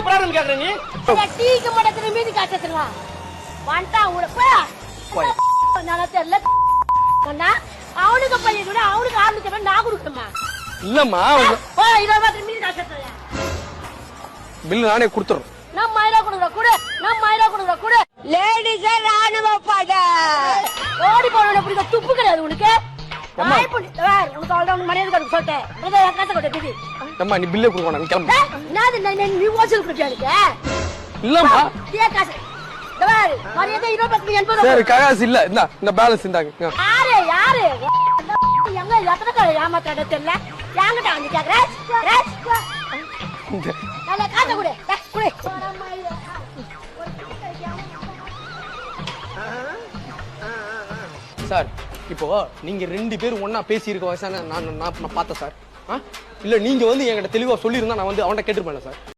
பாட்டு பாடுறேன்னு கேக்குற நீ டீக்கு மடத்துல மீதி காட்டுறா வந்துட்டா உங்களை போய். நல்லா தெரியல. அவனுக்கு பையன் கூட அவனுக்கு ஆரம்பிச்ச நான் கொடுக்கணுமா? இல்லம்மா ஓ இருபது ரூபாய் மீதி காட்டுறேன் பில் நானே கொடுத்துறேன் நான் மயிலா கொடுக்குற கூட. நான் மயிலா கொடுக்குற கூட. லேடிஸே ராணுவ பட ஓடி போன துப்பு கிடையாது உனக்கு. அம்மா. கொடுக்க காசை நீ பில்லே கொடுக்க வேணாம் நீ கிளம்பு. என்னது நீ ஓசல் கொடுத்தியா எனக்கு? இல்லம்மா. ஏ காசு. சரி ககாசு இல்ல. இந்த இந்த பேலன்ஸ் இந்தாங்க. யாரு யாரு? எங்க எத்தனை கால ஏமாத்தாட தெரியல. என்கிட்ட வந்து கேக்குற? இந்த நல்ல காசை கொடு. ஏய், கொடு. சார் இப்போ நீங்க ரெண்டு பேரும் ஒன்னா பேசியிருக்க வயசான நான் நான் நான் பார்த்தேன் சார் ஆ? இல்ல நீங்க வந்து என்கிட்ட தெளிவா சொல்லியிருந்தா நான் வந்து அவன்கிட்ட கேட்டிருப்பேன் சார்